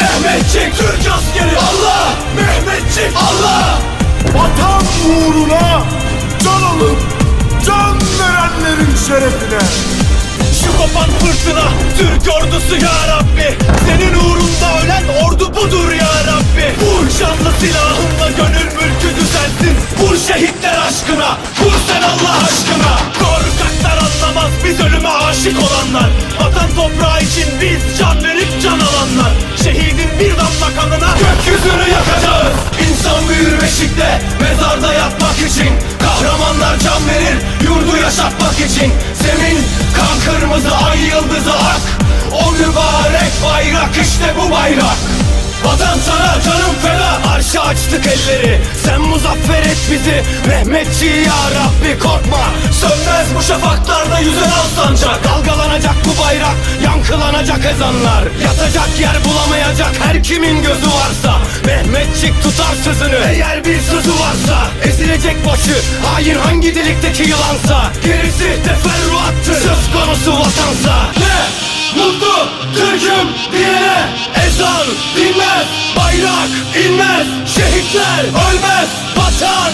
Mehmetçik Türk askeri. Allah, Mehmetçik. Allah! Vatan uğruna can alıp can verenlerin şerefine. Şu kopan fırtına Türk ordusu ya Rabbi. Senin uğrunda ölen ordu budur ya Rabbi. Vur şanlı silahınla gönül mülkü düzelsin. Vur şehitler aşkına. Vur sen Allah aşkına. Korkaklar anlamaz biz ölüme aşık olanlar beşikte Mezarda yatmak için Kahramanlar can verir Yurdu yaşatmak için. Zemin kan kırmızı ay yıldızı ak. O mübarek bayrak işte bu bayrak. Vatan sana canım feda. Arşa açtık elleri. Sen muzaffer et bizi. Mehmetçi ya Rabbi korkma. Sönmez bu şafaklarda yüzen al sancak Dalgalanacak bu bayrak Yankılanacak ezanlar Yatacak yer bulamayacak her kimin gözü varsa. Mehmetçik tutar sözünü Eğer bir sözü varsa. Ezilecek başı Hain hangi delikteki yılansa. Gerisi teferruattır Söz konusu vatansa. Ne? Mutlu Türk'üm diyene Ezan dinmez Bayrak inmez Şehitler ölmez Vatan